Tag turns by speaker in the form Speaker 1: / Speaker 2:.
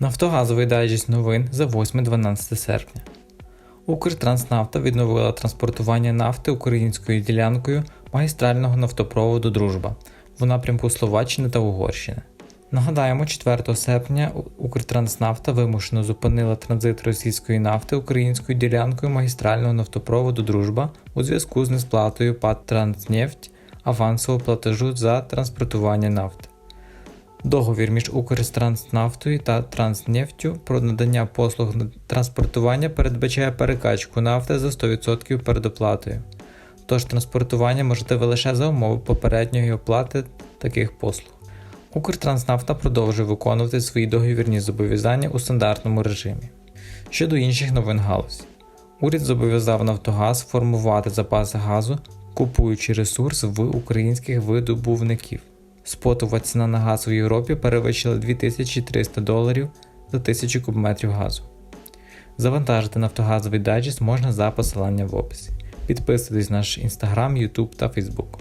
Speaker 1: Нафтогазовий дайджест новин за 8-12 серпня. Укртранснафта відновила транспортування нафти українською ділянкою магістрального нафтопроводу Дружба в напрямку Словаччини та Угорщини. Нагадаємо, 4 серпня Укртранснафта вимушено зупинила транзит російської нафти українською ділянкою магістрального нафтопроводу Дружба у зв'язку з несплатою ПАД «Транснефть» авансового платежу за транспортування нафти. Договір між Укртранснавтою та Транснефтю про надання послуг транспортування передбачає перекачку нафти за 100% передоплатою. Тож транспортування можливе лише за умови попередньої оплати таких послуг. Укртранснафта продовжує виконувати свої договірні зобов'язання у стандартному режимі. Щодо інших новин галузі, уряд зобов'язав Нафтогаз формувати запаси газу, купуючи ресурс в українських видобувників. Спотова ціна на газ у Європі перевищила 2300 доларів за 1000 кубометрів газу. Завантажити нафтогазовий дайджест можна за посиланням в описі. Підписуйтесь на наш інстаграм, Ютуб та Фейсбук.